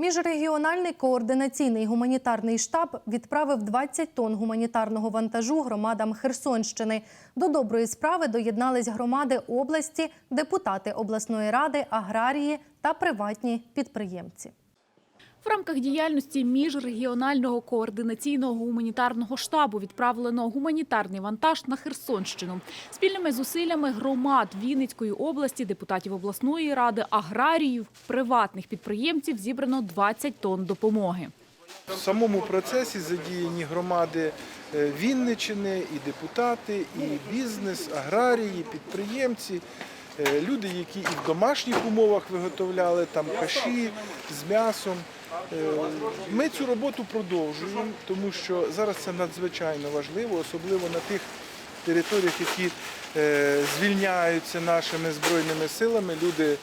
Міжрегіональний координаційний гуманітарний штаб відправив 20 тонн гуманітарного вантажу громадам Херсонщини. До доброї справи доєднались громади області, депутати обласної ради, аграрії та приватні підприємці. В рамках діяльності міжрегіонального координаційного гуманітарного штабу відправлено гуманітарний вантаж на Херсонщину. Спільними зусиллями громад Вінницької області, депутатів обласної ради, аграріїв, приватних підприємців зібрано 20 тонн допомоги. В самому процесі задіяні громади е, Вінничини, і депутати, і бізнес, аграрії, підприємці, люди, які і в домашніх умовах виготовляли там каші з м'ясом. Е, Ми цю роботу продовжуємо, тому що зараз це надзвичайно важливо, особливо на тих територіях, які е, звільняються нашими збройними силами. Люди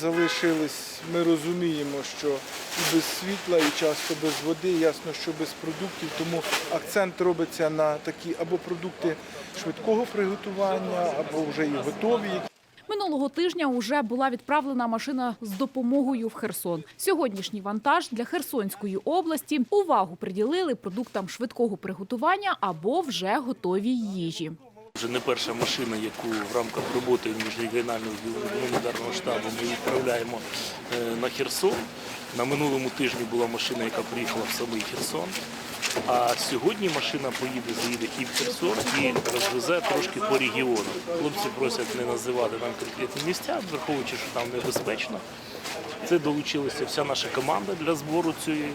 залишились, ми розуміємо, що і без світла, і часто без води, ясно, що без продуктів. Тому акцент робиться на такі або продукти швидкого приготування, або вже і готові, Минулого тижня уже була відправлена машина з допомогою в Херсон. Сьогоднішній вантаж для Херсонської області увагу приділили продуктам швидкого приготування або вже готовій їжі. Вже не перша машина, яку в рамках роботи міжрегіонального гуманітарного штабу ми відправляємо е, на Херсон. На минулому тижні була машина, яка приїхала в самий Херсон. А сьогодні машина поїде, заїде і в Херсон, і розвезе трошки по регіону. Хлопці просять не називати нам конкретні місця, враховуючи, що там небезпечно. Це долучилася вся наша команда для збору цієї,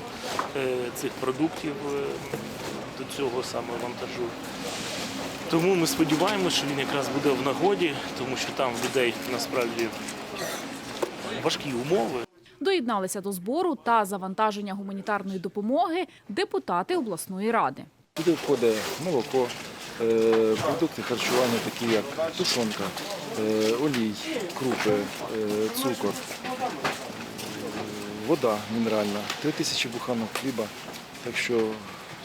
е, цих продуктів е, до цього саме вантажу. Тому ми сподіваємося, що він якраз буде в нагоді, тому що там людей насправді важкі умови. Доєдналися до збору та завантаження гуманітарної допомоги депутати обласної ради. Туди входить молоко, е, продукти харчування, такі як тушонка, е, олій, крупи, е, цукор, вода мінеральна, три тисячі буханок хліба. Так що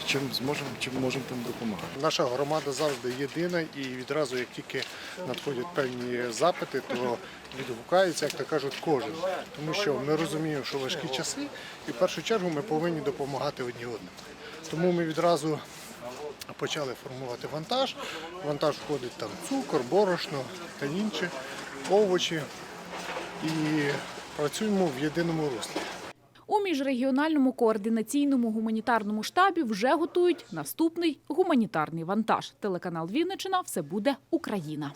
чим зможемо, чим можемо тим допомагати. Наша громада завжди єдина і відразу, як тільки надходять певні запити, то відгукається, як то кажуть, кожен. Тому що ми розуміємо, що важкі часи, і в першу чергу ми повинні допомагати одні одному. Тому ми відразу почали формувати вантаж. В вантаж входить там цукор, борошно та інші овочі. І працюємо в єдиному руслі. У міжрегіональному координаційному гуманітарному штабі вже готують наступний гуманітарний вантаж. Телеканал Вінничина все буде Україна.